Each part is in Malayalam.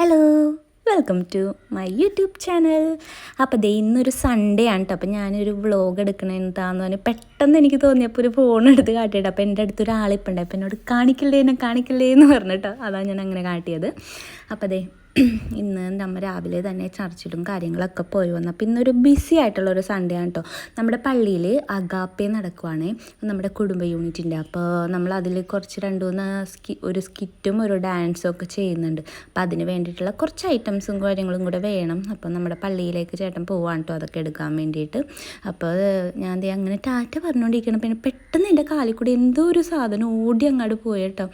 Hello welcome to my YouTube channel അപ്പോൾ ദേ ഇന്നൊരു സൺഡേ ആണ് കേട്ടോ അപ്പോൾ ഞാനൊരു വ്ളോഗ് എടുക്കണ എന്താന്ന് പറഞ്ഞാൽ പെട്ടെന്ന് എനിക്ക് തോന്നിയപ്പോൾ ഒരു ഫോൺ എടുത്ത് കാട്ടിയിട്ട് അപ്പോൾ എന്റെ അടുത്ത് ഉണ്ടായി ഉണ്ട് അപ്പോൾ എന്നോട് കാണിക്കില്ലേ എന്നെ കാണിക്കില്ലേ എന്ന് പറഞ്ഞിട്ടോ അതാണ് ഞാൻ അങ്ങനെ കാട്ടിയത്. അപ്പോൾ ദേ ഇന്ന് നമ്മൾ രാവിലെ തന്നെ ചർച്ചിലും കാര്യങ്ങളൊക്കെ പോയി വന്നു. അപ്പോൾ ഇന്നൊരു ബിസി ആയിട്ടുള്ള ഒരു സൺഡേ ആണ് കേട്ടോ നമ്മുടെ പള്ളിയിൽ അഗാപ്പേ നടക്കുവാണ്. നമ്മുടെ കുടുംബ യൂണിറ്റിന്റെ അപ്പോൾ നമ്മൾ അതിൽ കുറച്ച് രണ്ട് മൂന്ന് സ്കി ഒരു സ്കിറ്റും ഒരു ഡാൻസും ഒക്കെ ചെയ്യുന്നുണ്ട്. അപ്പോൾ അതിന് വേണ്ടിയിട്ടുള്ള കുറച്ച് ഐറ്റംസും കാര്യങ്ങളും കൂടെ വേണം. അപ്പോൾ നമ്മുടെ പള്ളിയിലേക്ക് ചേട്ടൻ പോവാണ് കേട്ടോ അതൊക്കെ എടുക്കാൻ വേണ്ടിയിട്ട്. അപ്പോൾ ഞാൻ ദേ അങ്ങനെ ടാറ്റ പറഞ്ഞുകൊണ്ടിരിക്കണം പിന്നെ പെട്ടെന്ന് എന്റെ കാലിൽ കൂടി എന്തോ ഒരു സാധനം ഓടി അങ്ങോട്ട് പോയി കേട്ടോ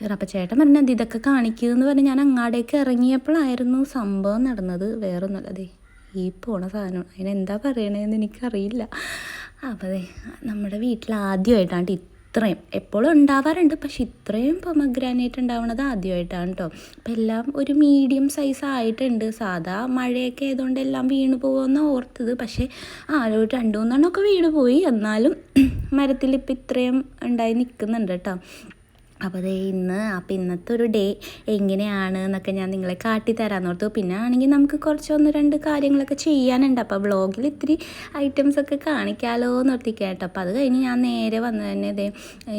അപ്പം ചേട്ടൻ പറഞ്ഞത് ഇതൊക്കെ കാണിക്കുമെന്ന് പറഞ്ഞ് ഞാൻ അങ്ങാടേക്ക് ഇറങ്ങിയപ്പോഴായിരുന്നു സംഭവം നടന്നത്. വേറെ ഒന്നുമല്ല അതെ ഈ പോണ സാധനം. അതിനെന്താ പറയണതെന്ന് എനിക്കറിയില്ല. അപ്പോൾ അതെ നമ്മുടെ വീട്ടിൽ ആദ്യമായിട്ടാണ് ഇത്രയും. എപ്പോഴും ഉണ്ടാവാറുണ്ട്. പക്ഷെ ഇത്രയും പൊമഗ്രാനേറ്റ് ഉണ്ടാവുന്നത് ആദ്യമായിട്ടാണ് കേട്ടോ അപ്പം എല്ലാം ഒരു മീഡിയം സൈസ് ആയിട്ടുണ്ട്. സാധാ മഴയൊക്കെ ആയതുകൊണ്ട് എല്ലാം വീണ് പോകുമെന്ന് ഓർത്തത്. പക്ഷേ ആ ഒരു രണ്ട് മൂന്നെണ്ണമൊക്കെ വീണ് പോയി. എന്നാലും മരത്തിൽ ഇപ്പം ഇത്രയും ഉണ്ടായി നിൽക്കുന്നുണ്ട് കേട്ടോ അപ്പോൾ അതേ ഇന്ന് അപ്പോൾ ഇന്നത്തെ ഒരു ഡേ എങ്ങനെയാണ് എന്നൊക്കെ ഞാൻ നിങ്ങളെ കാട്ടിത്തരാമെന്ന് ഓർത്തു. പിന്നെ ആണെങ്കിൽ നമുക്ക് കുറച്ച് ഒന്ന് രണ്ട് കാര്യങ്ങളൊക്കെ ചെയ്യാനുണ്ട്. അപ്പോൾ വ്ളോഗിൽ ഇത്തിരി ഐറ്റംസ് ഒക്കെ കാണിക്കാമല്ലോ എന്ന് ഓർത്തി കേട്ടോ. അപ്പോൾ അത് കഴിഞ്ഞ് ഞാൻ നേരെ വന്നു തന്നെ ഇതേ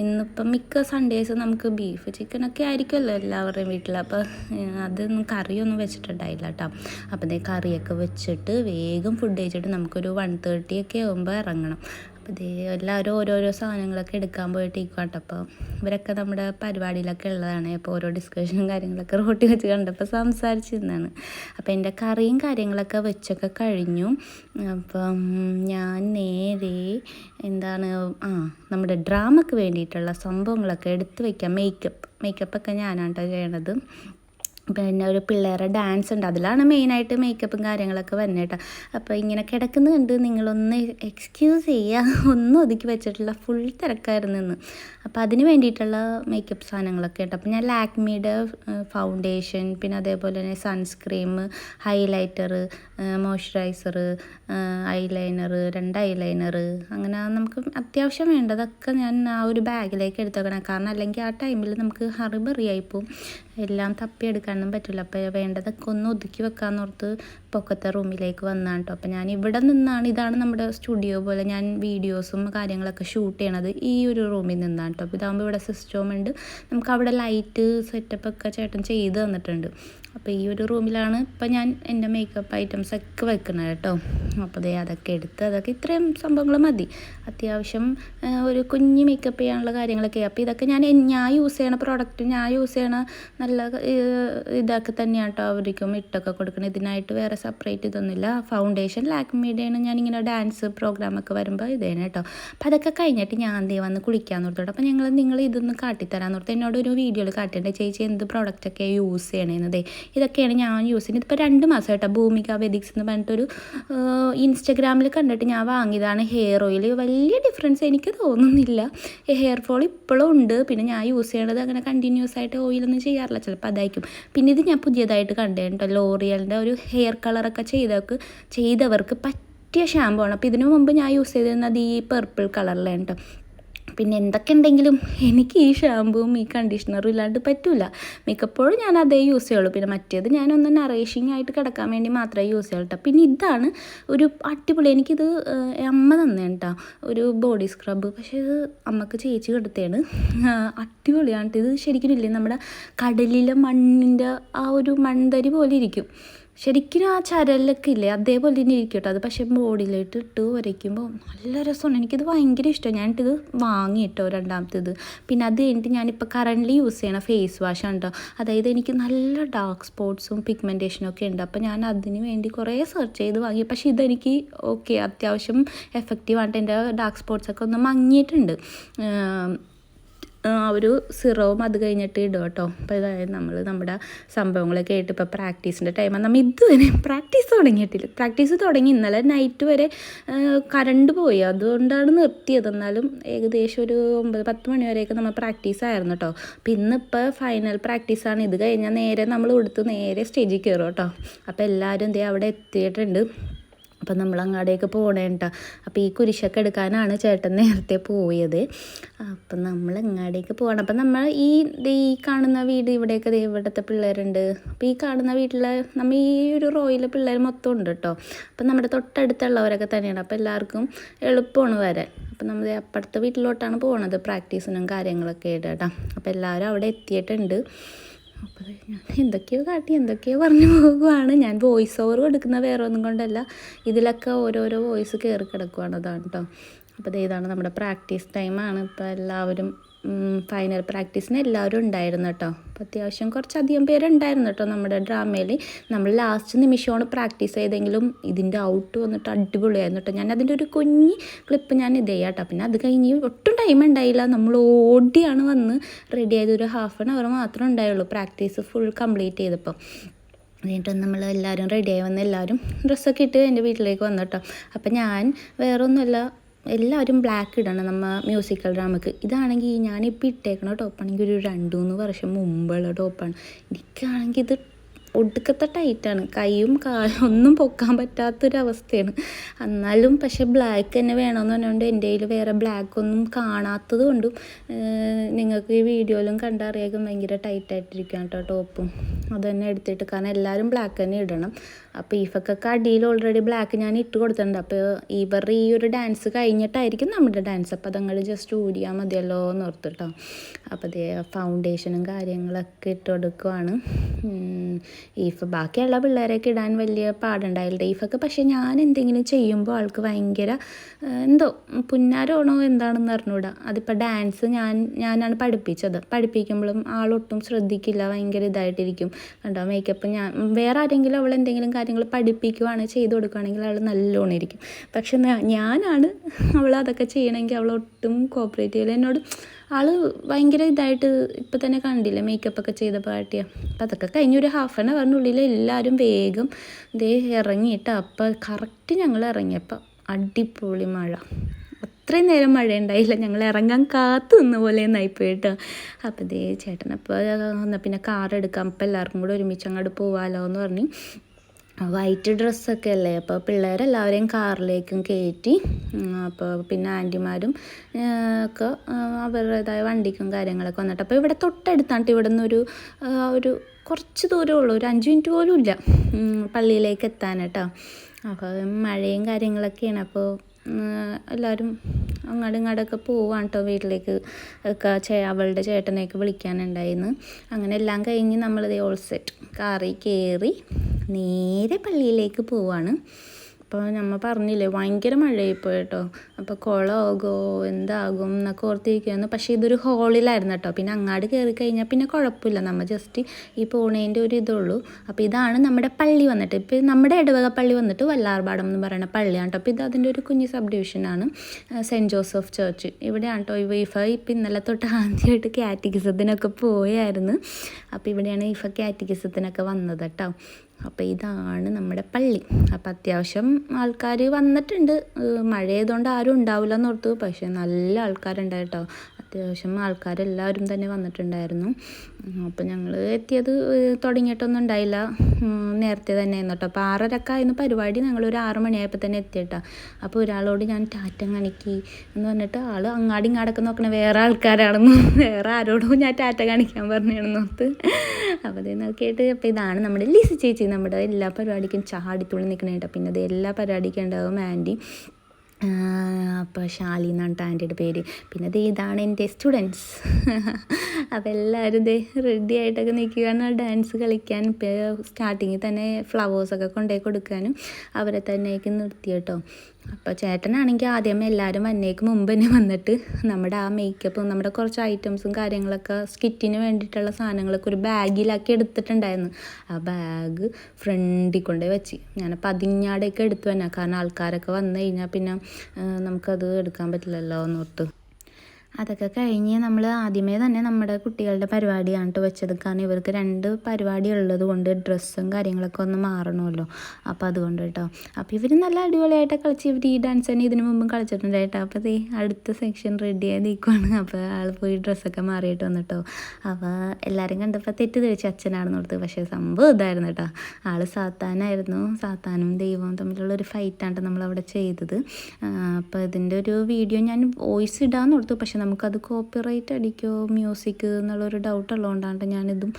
ഇന്നിപ്പം മിക്ക സൺഡേസ് നമുക്ക് ബീഫ് ചിക്കനൊക്കെ ആയിരിക്കുമല്ലോ എല്ലാവരുടെയും വീട്ടിൽ അപ്പോൾ അതൊന്നും കറിയൊന്നും വെച്ചിട്ടുണ്ടായില്ല കേട്ടോ. അപ്പോൾ ഇതേ കറിയൊക്കെ വെച്ചിട്ട് വേഗം ഫുഡ് കഴിച്ചിട്ട് നമുക്കൊരു വൺ തേർട്ടി ഒക്കെ ആകുമ്പോൾ ഇറങ്ങണം. അപ്പോൾ എല്ലാവരും ഓരോരോ സാധനങ്ങളൊക്കെ എടുക്കാൻ പോയിട്ട് ഇരിക്കട്ടെ അപ്പോൾ ഇവരൊക്കെ നമ്മുടെ പരിപാടിയിലൊക്കെ ഉള്ളതാണ്. അപ്പോൾ ഓരോ ഡിസ്കഷനും കാര്യങ്ങളൊക്കെ റോട്ടി വെച്ച് കണ്ടപ്പോൾ സംസാരിച്ചിരുന്നാണ് അപ്പോൾ എന്റെ കറിയും കാര്യങ്ങളൊക്കെ വെച്ചൊക്കെ കഴിഞ്ഞു. അപ്പം ഞാൻ നേരെ എന്താണ് ആ നമ്മുടെ ഡ്രാമക്ക് വേണ്ടിയിട്ടുള്ള സംഭവങ്ങളൊക്കെ എടുത്തു വയ്ക്കാം മേക്കപ്പ് മേക്കപ്പൊക്കെ ഞാനാണ് കേട്ടോ ചെയ്യണത്. പിന്നെ ഒരു പിള്ളേരുടെ ഡാൻസ് ഉണ്ട്. അതിലാണ് മെയിനായിട്ട് മേക്കപ്പും കാര്യങ്ങളൊക്കെ വരുന്നത് കേട്ടോ അപ്പോൾ ഇങ്ങനെ കിടക്കുന്ന കണ്ട് നിങ്ങളൊന്ന് എക്സ്ക്യൂസ് ചെയ്യുക ഒന്നും ഒതുക്കി വെച്ചിട്ടുള്ള ഫുൾ തിരക്കായിരുന്നു ഇന്ന്. അപ്പോൾ അതിന് വേണ്ടിയിട്ടുള്ള മേക്കപ്പ് സാധനങ്ങളൊക്കെ കേട്ടോ അപ്പോൾ ഞാൻ ലാക്മിയുടെ ഫൗണ്ടേഷൻ പിന്നെ അതേപോലെ തന്നെ സൺസ്ക്രീം ഹൈലൈറ്റർ മോയ്സ്ചറൈസർ ഐലൈനർ രണ്ട് ഐലൈനർ അങ്ങനെ നമുക്ക് അത്യാവശ്യം വേണ്ടതൊക്കെ ഞാൻ ആ ഒരു ബാഗിലേക്ക് എടുത്തേക്കണം. കാരണം അല്ലെങ്കിൽ ആ ടൈമിൽ നമുക്ക് ഹറിബറിയായി പോകും എല്ലാം തപ്പിയെടുക്കാനൊന്നും പറ്റില്ല. അപ്പോൾ വേണ്ടതൊക്കെ ഒന്ന് ഒതുക്കി വെക്കാമെന്ന് ഓർത്ത് പൊക്കത്തെ റൂമിലേക്ക് വന്നാണ് കേട്ടോ അപ്പോൾ ഞാൻ ഇവിടെ നിന്നാണ് ഇതാണ് നമ്മുടെ സ്റ്റുഡിയോ പോലെ ഞാൻ വീഡിയോസും കാര്യങ്ങളൊക്കെ ഷൂട്ട് ചെയ്യണത് ഈ ഒരു റൂമിൽ നിന്നാണ് കേട്ടോ അപ്പോൾ ഇതാകുമ്പോൾ ഇവിടെ സിസ്റ്റം ഉണ്ട്. നമുക്ക് അവിടെ ലൈറ്റ് സെറ്റപ്പ് ഒക്കെ ചേട്ടൻ ചെയ്ത് തന്നിട്ടുണ്ട്. അപ്പോൾ ഈ ഒരു റൂമിലാണ് ഇപ്പം ഞാൻ എന്റെ മേക്കപ്പ് ഐറ്റംസ് ഒക്കെ വെക്കുന്നത് കേട്ടോ. അപ്പോൾ ദേ അതൊക്കെ എടുത്ത് അതൊക്കെ ഇത്രയും സംഭവങ്ങൾ മതി. അത്യാവശ്യം ഒരു കുഞ്ഞ് മേക്കപ്പ് ചെയ്യാനുള്ള കാര്യങ്ങളൊക്കെ. അപ്പോൾ ഇതൊക്കെ ഞാൻ ഞാൻ യൂസ് ചെയ്യണ പ്രോഡക്റ്റ് ഞാൻ യൂസ് ചെയ്യണ നല്ല ഇതൊക്കെ തന്നെയാണ് കേട്ടോ അവർക്കും ഇട്ടൊക്കെ കൊടുക്കണം ഇതിനായിട്ട് വേറെ സെപ്പറേറ്റ് ഇതൊന്നുമില്ല. ഫൗണ്ടേഷൻ ലാക്മീഡിയാണ് ഞാൻ ഇങ്ങനെ ഡാൻസ് പ്രോഗ്രാമൊക്കെ വരുമ്പോൾ ഇതേനെ കേട്ടോ. അപ്പോൾ അതൊക്കെ കഴിഞ്ഞിട്ട് ഞാൻ എന്തേ വന്ന് കുളിക്കാൻ ഓർത്തോട്ടെ അപ്പോൾ ഞങ്ങൾ നിങ്ങൾ ഇതൊന്ന് കാട്ടിത്തരാൻ ഓർത്ത് എന്നോട് ഒരു വീഡിയോയിൽ കാട്ടിയിട്ട് ചേച്ചി എന്ത് പ്രോഡക്റ്റൊക്കെ യൂസ് ചെയ്യണേന്നതേ ഇതൊക്കെയാണ് ഞാൻ യൂസ് ചെയ്യുന്നത്. ഇതിപ്പോൾ രണ്ട് മാസം കേട്ടോ ഭൂമിക വെദിക്സ് എന്ന് പറഞ്ഞിട്ടൊരു ഇൻസ്റ്റഗ്രാമിൽ കണ്ടിട്ട് ഞാൻ വാങ്ങിയതാണ് ഹെയർ ഓയിൽ വലിയ ഡിഫറൻസ് എനിക്ക് തോന്നുന്നില്ല. ഹെയർ ഫോൾ ഇപ്പോഴും ഉണ്ട്. പിന്നെ ഞാൻ യൂസ് ചെയ്യണത് അങ്ങനെ കണ്ടിന്യൂസ് ആയിട്ട് ഓയിലൊന്നും ചെയ്യാറില്ല. ചിലപ്പോൾ അതായിരിക്കും. പിന്നെ ഇത് ഞാൻ പുതിയതായിട്ട് കണ്ടേ കേട്ടോ. ലോറിയലിന്റെ ഒരു ഹെയർ കളറൊക്കെ ചെയ്തവർക്ക് ചെയ്തവർക്ക് പറ്റിയ ഷാമ്പു ആണ്. അപ്പോൾ ഇതിനു മുമ്പ് ഞാൻ യൂസ് ചെയ്തിരുന്നത് ഈ പെർപ്പിൾ കളറിലാണ് കേട്ടോ. പിന്നെ എന്തൊക്കെ ഉണ്ടെങ്കിലും എനിക്ക് ഈ ഷാമ്പുവും ഈ കണ്ടീഷണറും ഇല്ലാണ്ട് പറ്റില്ല മിക്കപ്പോഴും ഞാൻ അതേ യൂസ് ചെയ്യുള്ളൂ. പിന്നെ മറ്റേത് ഞാനൊന്ന് നറേഷിങ് ആയിട്ട് കിടക്കാൻ വേണ്ടി മാത്രമേ യൂസ് ചെയ്യുള്ളൂ പിന്നെ ഇതാണ് ഒരു അടിപൊളി എനിക്കിത് അമ്മ തന്നെ കേട്ടോ ഒരു ബോഡി സ്ക്രബ് പക്ഷേ ഇത് അമ്മയ്ക്ക് ചേച്ചി കൊടുത്തേണ്. അടിപൊളിയാണ് ഇത് ശരിക്കും ഇല്ലേ? നമ്മുടെ കടലിലെ മണ്ണിന്റെ ആ ഒരു മൺതരി പോലെ ഇരിക്കും. ശരിക്കും ആ ചരലൊക്കെ ഇല്ലേ? അതേപോലെ തന്നെ ഇരിക്കും കേട്ടോ അത് പക്ഷേ ബോഡിയിലിട്ട് ഇട്ട് വരയ്ക്കുമ്പോൾ നല്ല രസമാണ്. എനിക്കിത് ഭയങ്കര ഇഷ്ടമാണ് ഞാനിട്ടിത് വാങ്ങി കേട്ടോ രണ്ടാമത്തേത്. പിന്നെ അത് കഴിഞ്ഞിട്ട് ഞാനിപ്പോൾ കറന്റ്ലി യൂസ് ചെയ്യണ ഫേസ് വാഷാണ് കേട്ടോ അതായത് എനിക്ക് നല്ല ഡാർക്ക് സ്പോട്ട്സും പിഗ്മെന്റേഷനും ഒക്കെ ഉണ്ട്. അപ്പോൾ ഞാൻ അതിന് വേണ്ടി കുറേ സെർച്ച് ചെയ്ത് വാങ്ങി. പക്ഷേ ഇതെനിക്ക് ഓക്കെ അത്യാവശ്യം എഫക്റ്റീവായിട്ട് എന്റെ ഡാർക്ക് സ്പോട്ട്സൊക്കെ ഒന്ന് മങ്ങിയിട്ടുണ്ട്. ഒരു സിറവും അത് കഴിഞ്ഞിട്ട് ഇടും കേട്ടോ. അപ്പോൾ ഇതായത് നമ്മൾ നമ്മുടെ സംഭവങ്ങളൊക്കെ ആയിട്ട് ഇപ്പോൾ പ്രാക്ടീസിന്റെ ടൈമാണ് നമ്മൾ ഇതുവരെ പ്രാക്ടീസ് തുടങ്ങിയിട്ടില്ല. പ്രാക്ടീസ് തുടങ്ങി ഇന്നലെ നൈറ്റ് വരെ കറണ്ട് പോയി. അതുകൊണ്ടാണ് നിർത്തിയത്. എന്നാലും ഏകദേശം ഒരു ഒമ്പത് പത്ത് മണി വരെയൊക്കെ നമ്മൾ പ്രാക്ടീസ് ആയിരുന്നു കേട്ടോ. അപ്പോൾ ഇന്നിപ്പോൾ ഫൈനൽ പ്രാക്ടീസാണ് ഇത് കഴിഞ്ഞാൽ നേരെ നമ്മൾ കൊടുത്ത് നേരെ സ്റ്റേജിൽ കയറും കേട്ടോ. അപ്പോൾ എല്ലാവരും എന്തേ അവിടെ എത്തിയിട്ടുണ്ട്. അപ്പം നമ്മൾ അങ്ങാടേക്ക് പോകണേട്ടോ അപ്പോൾ ഈ കുരിശൊക്കെ എടുക്കാനാണ് ചേട്ടൻ നേരത്തെ പോയത്. അപ്പം നമ്മൾ അങ്ങാടേക്ക് പോകണം അപ്പം നമ്മൾ ഈ ഈ കാണുന്ന വീട് ഇവിടെയൊക്കെ ഇവിടുത്തെ പിള്ളേരുണ്ട്. അപ്പോൾ ഈ കാണുന്ന വീട്ടിലെ നമ്മൾ ഈ ഒരു റോയിലെ പിള്ളേർ മൊത്തം ഉണ്ട് കേട്ടോ. അപ്പം നമ്മുടെ തൊട്ടടുത്തുള്ളവരൊക്കെ തന്നെയാണ്. അപ്പോൾ എല്ലാവർക്കും എളുപ്പമാണ് വരാൻ. അപ്പം നമ്മൾ അപ്പുറത്തെ വീട്ടിലോട്ടാണ് പോണത് പ്രാക്ടീസിനും കാര്യങ്ങളൊക്കെ ആയിട്ട് കേട്ടോ. അപ്പോൾ എല്ലാവരും അവിടെ എത്തിയിട്ടുണ്ട്. അപ്പോൾ ഞാൻ എന്തൊക്കെയോ കാട്ടി എന്തൊക്കെയോ പറഞ്ഞു പോകുവാണ്. ഞാൻ വോയിസ് ഓവർ കൊടുക്കുന്ന വേറെ ഒന്നും കൊണ്ടല്ല. ഇതിലൊക്കെ ഓരോരോ വോയിസ് കയറി കിടക്കുവാണ്. അതാണ് കേട്ടോ അപ്പോൾ ഇതാണ് നമ്മുടെ പ്രാക്ടീസ് ടൈമാണ് ഇപ്പോൾ എല്ലാവരും ഫൈനൽ പ്രാക്ടീസിന് എല്ലാവരും ഉണ്ടായിരുന്നു കേട്ടോ അപ്പോൾ അത്യാവശ്യം കുറച്ചധികം പേരുണ്ടായിരുന്നു കേട്ടോ നമ്മുടെ ഡ്രാമയിൽ നമ്മൾ ലാസ്റ്റ് നിമിഷമാണ് പ്രാക്ടീസ് ചെയ്തെങ്കിലും ഇതിന്റെ ഔട്ട് വന്നിട്ട് അടിപൊളിയായിരുന്നു കേട്ടോ ഞാൻ അതിന്റെ ഒരു കുഞ്ഞ് ക്ലിപ്പ് ഞാൻ ഇതേ കേട്ടോ പിന്നെ അത് കഴിഞ്ഞ് ഒട്ടും ടൈം ഉണ്ടായില്ല. നമ്മൾ ഓടിയാണ് വന്ന് റെഡി ആയത്. ഒരു ഹാഫ് ആൻ അവർ മാത്രമേ ഉണ്ടായുള്ളൂ പ്രാക്ടീസ് ഫുൾ കംപ്ലീറ്റ് ചെയ്തപ്പോൾ. എന്നിട്ട് നമ്മൾ എല്ലാവരും റെഡിയായി വന്ന് എല്ലാവരും ഡ്രസ്സൊക്കെ ഇട്ട് എന്റെ വീട്ടിലേക്ക് വന്നു കേട്ടോ അപ്പം ഞാൻ വേറെ ഒന്നുമല്ല എല്ലാവരും ബ്ലാക്ക് ഇടണം നമ്മൾ മ്യൂസിക്കൽ ഡ്രാമക്ക് ഇതാണെങ്കിൽ ഞാനിപ്പോൾ ഇട്ടേക്കണ ടോപ്പാണെങ്കിൽ ഒരു രണ്ട് മൂന്ന് വർഷം മുമ്പുള്ള ടോപ്പാണ് എനിക്കാണെങ്കിൽ ഇത് ഒടുക്കത്തെ ടൈറ്റാണ് കൈയും കാലും ഒന്നും പൊക്കാൻ പറ്റാത്തൊരവസ്ഥയാണ്. എന്നാലും പക്ഷെ ബ്ലാക്ക് തന്നെ വേണമെന്ന് പറഞ്ഞുകൊണ്ട് എന്റെ കയ്യിൽ വേറെ ബ്ലാക്ക് ഒന്നും കാണാത്തത് കൊണ്ടും നിങ്ങൾക്ക് ഈ വീഡിയോയിലും കണ്ടറിയാൻ ഭയങ്കര ടൈറ്റായിട്ടിരിക്കും കേട്ടോ ടോപ്പും അത് തന്നെ എടുത്തിട്ട് കാരണം എല്ലാവരും ബ്ലാക്ക് തന്നെ ഇടണം. അപ്പോൾ ഈഫക്കൊക്കെ അടിയിൽ ഓൾറെഡി ബ്ലാക്ക് ഞാൻ ഇട്ട് കൊടുത്തിട്ടുണ്ട്. അപ്പോൾ ഇവർ ഈ ഒരു ഡാൻസ് കഴിഞ്ഞിട്ടായിരിക്കും നമ്മുടെ ഡാൻസ് അപ്പോൾ അതങ്ങൾ ജസ്റ്റ് ഊരിയാൽ മതിയല്ലോ എന്ന് ഓർത്തിട്ടോ അപ്പോൾ അതേ ഫൗണ്ടേഷനും കാര്യങ്ങളൊക്കെ ഇട്ട് കൊടുക്കുവാണ്. ഈഫ് ബാക്കിയുള്ള പിള്ളേരൊക്കെ ഇടാൻ വലിയ പാടുണ്ടായില്ല. ഈഫൊക്കെ പക്ഷേ ഞാൻ എന്തെങ്കിലും ചെയ്യുമ്പോൾ ആൾക്ക് ഭയങ്കര എന്തോ പുന്നാരോണോ എന്താണെന്ന് അറിഞ്ഞൂടാ. അതിപ്പോൾ ഡാൻസ് ഞാൻ ഞാനാണ് പഠിപ്പിച്ചത്. പഠിപ്പിക്കുമ്പോഴും ആളൊട്ടും ശ്രദ്ധിക്കില്ല. ഭയങ്കര ഇതായിട്ടിരിക്കും. കണ്ടോ മേക്കപ്പ് ഞാൻ വേറെ ആരെങ്കിലും അവൾ എന്തെങ്കിലും കാര്യങ്ങൾ പഠിപ്പിക്കുവാണ് ചെയ്ത് കൊടുക്കുകയാണെങ്കിൽ അവൾ നല്ലോണം ഇരിക്കും. പക്ഷെ ഞാനാണ് അവൾ അതൊക്കെ ചെയ്യണമെങ്കിൽ അവൾ ഒട്ടും കോപ്പറേറ്റ് ചെയ്യില്ല. എന്നോട് ആൾ ഭയങ്കര ഇതായിട്ട് ഇപ്പം തന്നെ കണ്ടില്ല മേക്കപ്പ് ഒക്കെ ചെയ്തപ്പോൾ കാട്ടിയ അപ്പം അതൊക്കെ കഴിഞ്ഞ് ഒരു ഹാഫ് ആൻ അവറിനുള്ളിൽ എല്ലാവരും വേഗം ദേ ഇറങ്ങിയിട്ട് അപ്പം കറക്റ്റ് ഞങ്ങൾ ഇറങ്ങിയപ്പോൾ അടിപൊളി മഴ. അത്രയും നേരം മഴ ഉണ്ടായില്ല. ഞങ്ങൾ ഇറങ്ങാൻ കാത്തു നിന്ന പോലെ എന്നായിപ്പോയി കേട്ടോ അപ്പോൾ ദേ ചേട്ടൻ അപ്പോൾ എന്നാൽ പിന്നെ കാർ എടുക്കാം. അപ്പോൾ എല്ലാവർക്കും കൂടെ ഒരുമിച്ച് അങ്ങോട്ട് പോവാലോ എന്ന് പറഞ്ഞ് വൈറ്റ് ഡ്രസ്സൊക്കെ അല്ലേ? അപ്പോൾ പിള്ളേരെല്ലാവരെയും കാറിലേക്കും കയറ്റി അപ്പോൾ പിന്നെ ആന്റിമാരും ഒക്കെ അവരുടേതായ വണ്ടിക്കും കാര്യങ്ങളൊക്കെ വന്നിട്ട്. അപ്പോൾ ഇവിടെ തൊട്ടടുത്താണ് ഇവിടെ നിന്നൊരു ഒരു കുറച്ച് ദൂരമേ ഉള്ളൂ ഒരു അഞ്ച് മിനിറ്റ് പോലും ഇല്ല. പള്ളിയിലേക്ക് എത്താൻ കേട്ടോ. അപ്പോൾ മഴയും കാര്യങ്ങളൊക്കെയാണ്. അപ്പോൾ എല്ലാവരും അങ്ങോട്ടും ഇങ്ങോട്ടൊക്കെ പോവാണ് കേട്ടോ വീട്ടിലേക്ക്. ഒക്കെ ചേ അവളുടെ ചേട്ടനെയൊക്കെ വിളിക്കാനുണ്ടായിരുന്നു. അങ്ങനെ എല്ലാം കഴിഞ്ഞ് നമ്മളിത് ഓൾ സെറ്റ് കാറിൽ കയറി നേരെ പള്ളിയിലേക്ക് പോവാണ്. അപ്പോൾ നമ്മൾ പറഞ്ഞില്ലേ ഭയങ്കര മഴയായിപ്പോയി കേട്ടോ അപ്പോൾ കുളമാകുമോ എന്താകും എന്നൊക്കെ ഓർത്തിരിക്കുകയായിരുന്നു പക്ഷേ ഇതൊരു ഹോളിലായിരുന്നു കേട്ടോ പിന്നെ അങ്ങാട് കയറി കഴിഞ്ഞാൽ പിന്നെ കുഴപ്പമില്ല. നമ്മൾ ജസ്റ്റ് ഈ പോണേന്റെ ഒരു ഇതുള്ളൂ. അപ്പോൾ ഇതാണ് നമ്മുടെ പള്ളി വന്നിട്ട്. ഇപ്പോൾ നമ്മുടെ ഇടവക പള്ളി വന്നിട്ട് വല്ലാർപാടം എന്ന് പറയുന്ന പള്ളിയാണ് കേട്ടോ അപ്പോൾ ഇത് അതിന്റെ ഒരു കുഞ്ഞ് സബ് ഡിവിഷനാണ് സെന്റ് ജോസഫ് ചർച്ച്. ഇവിടെയാണ് കേട്ടോ വൈഫ ഇപ്പം ഇന്നലെ തൊട്ട് ആദ്യമായിട്ട് കാറ്റഗിസത്തിനൊക്കെ പോയായിരുന്നു. അപ്പോൾ ഇവിടെയാണ് ഈഫ കാറ്റഗിസത്തിനൊക്കെ വന്നത് കേട്ടോ അപ്പോൾ ഇതാണ് നമ്മുടെ പള്ളി. അപ്പോൾ അത്യാവശ്യം ആൾക്കാർ വന്നിട്ടുണ്ട്. മഴയതുകൊണ്ട് ആരും ഉണ്ടാവില്ല എന്ന് ഓർത്തു. പക്ഷേ നല്ല ആൾക്കാരുണ്ടായി കേട്ടോ. അത്യാവശ്യം ആൾക്കാരെല്ലാവരും തന്നെ വന്നിട്ടുണ്ടായിരുന്നു. അപ്പോൾ ഞങ്ങൾ എത്തിയത് തുടങ്ങിയിട്ടൊന്നും ഉണ്ടായില്ല. നേരത്തെ തന്നെ ആയിരുന്നു കേട്ടോ. അപ്പോൾ ആറരക്കായിരുന്നു പരിപാടി. ഞങ്ങൾ ഒരു ആറ് മണിയായപ്പോൾ തന്നെ എത്തിയിട്ടാ അപ്പോൾ ഒരാളോട് ഞാൻ ടാറ്റ കാണിക്കി എന്ന് പറഞ്ഞിട്ട് ആൾ അങ്ങാടി ഇങ്ങാടൊക്കെ നോക്കണ വേറെ ആൾക്കാരാണെന്ന് വേറെ ആരോടും ഞാൻ ടാറ്റ കാണിക്കാൻ പറഞ്ഞാണെന്നോർത്ത് അപ്പോൾ അത് നോക്കിയിട്ട് അപ്പോൾ ഇതാണ് നമ്മുടെ ലിസി ചേച്ചി. നമ്മുടെ എല്ലാ പരിപാടിക്കും ചാടിത്തുള്ളി നിൽക്കണേട്ടോ പിന്നെ അത് എല്ലാ പരിപാടിക്കും ഉണ്ടാവും ആന്റി. അപ്പോൾ ഷാലി എന്നാണ് ആന്റിയുടെ പേര്. പിന്നെ ദേ ഇതാണ് എന്റെ സ്റ്റുഡൻസ് അപ്പോൾ എല്ലാവരും ദേ റെഡി ആയിട്ടൊക്കെ നിൽക്കുകയാണ് ഡാൻസ് കളിക്കാൻ. സ്റ്റാർട്ടിങ്ങിൽ തന്നെ ഫ്ലവേഴ്സൊക്കെ കൊണ്ടേ കൊടുക്കാനും അവരെ തന്നെയൊക്കെ നിർത്തി കേട്ടോ. അപ്പോൾ ചേട്ടനാണെങ്കിൽ ആദ്യം എല്ലാവരും വന്നേക്ക് മുമ്പ് തന്നെ വന്നിട്ട് നമ്മുടെ ആ മേക്കപ്പും നമ്മുടെ കുറച്ച് ഐറ്റംസും കാര്യങ്ങളൊക്കെ സ്കിറ്റിന് വേണ്ടിയിട്ടുള്ള സാധനങ്ങളൊക്കെ ഒരു ബാഗിലാക്കി എടുത്തിട്ടുണ്ടായിരുന്നു. ആ ബാഗ് ഫ്രണ്ടിൽ കൊണ്ടുപോയി വെച്ച്. ഞാൻ പതിഞ്ഞാടൊക്കെ എടുത്തു തന്നെ കാരണം ആൾക്കാരൊക്കെ വന്നു കഴിഞ്ഞാൽ പിന്നെ നമുക്കത് എടുക്കാൻ പറ്റില്ലല്ലോ എന്നോർത്ത് അതൊക്കെ കഴിഞ്ഞ് നമ്മൾ ആദ്യമേ തന്നെ നമ്മുടെ കുട്ടികളുടെ പരിപാടിയാണ് കേട്ടോ വെച്ചത്. കാരണം ഇവർക്ക് രണ്ട് പരിപാടി ഉള്ളത് കൊണ്ട് ഡ്രസ്സും കാര്യങ്ങളൊക്കെ ഒന്ന് മാറണമല്ലോ. അപ്പോൾ അതുകൊണ്ട് കേട്ടോ അപ്പോൾ ഇവർ നല്ല അടിപൊളിയായിട്ട് കളിച്ച് ഇവർ ഈ ഡാൻസ് തന്നെ ഇതിനു മുമ്പും കളിച്ചിട്ടുണ്ട് കേട്ടോ. അപ്പോൾ ദേ അടുത്ത സെക്ഷൻ റെഡി ആയി നിൽക്കുവാണ് അപ്പോൾ ആൾ പോയി ഡ്രസ്സൊക്കെ മാറിയിട്ട് വന്നിട്ടോ. അപ്പോൾ എല്ലാവരും കണ്ടപ്പോൾ തെറ്റ് തിരിച്ച് അച്ഛനാണെന്ന് ഓർത്ത്. പക്ഷേ സംഭവം ഇതായിരുന്നു കേട്ടോ ആൾ സാത്താനായിരുന്നു. സാത്താനും ദൈവവും തമ്മിലുള്ള ഒരു ഫൈറ്റാണ് നമ്മളവിടെ ചെയ്തത്. അപ്പോൾ ഇതിന്റെ ഒരു വീഡിയോ ഞാൻ വോയിസ് ഇടാമെന്ന് ഓർത്തു. പക്ഷെ നമുക്കത് കോപ്പിറൈറ്റ് അടിക്കുമോ മ്യൂസിക് എന്നുള്ളൊരു ഡൗട്ട് ഉള്ളതുകൊണ്ടാണ് ഞാനിതും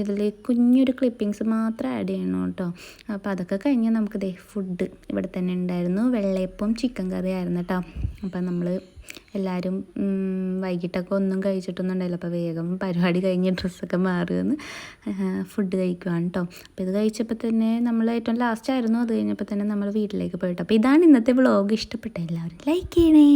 ഇതിൽ കുഞ്ഞൊരു ക്ലിപ്പിങ്സ് മാത്രം ആഡ് ചെയ്യണം കേട്ടോ അപ്പോൾ അതൊക്കെ കഴിഞ്ഞാൽ ദേ ഫുഡ് ഇവിടെ തന്നെ ഉണ്ടായിരുന്നു. വെള്ളയപ്പം ചിക്കൻ കറി ആയിരുന്നു കേട്ടോ അപ്പോൾ നമ്മൾ എല്ലാവരും വൈകിട്ടൊക്കെ ഒന്നും കഴിച്ചിട്ടൊന്നും ഉണ്ടായില്ല അപ്പോൾ വേഗം പരിപാടി കഴിഞ്ഞ് ഡ്രസ്സൊക്കെ മാറുമെന്ന് ഫുഡ് കഴിക്കുവാണ് കേട്ടോ അപ്പോൾ ഇത് കഴിച്ചപ്പോൾ തന്നെ നമ്മൾ ഏറ്റവും ലാസ്റ്റ് ആയിരുന്നു. അത് കഴിഞ്ഞപ്പോൾ തന്നെ നമ്മൾ വീട്ടിലേക്ക് പോയിട്ടോ അപ്പോൾ ഇതാണ് ഇന്നത്തെ വ്ളോഗ് ഇഷ്ടപ്പെട്ട എല്ലാവരും ലൈക്ക് ചെയ്യണേ.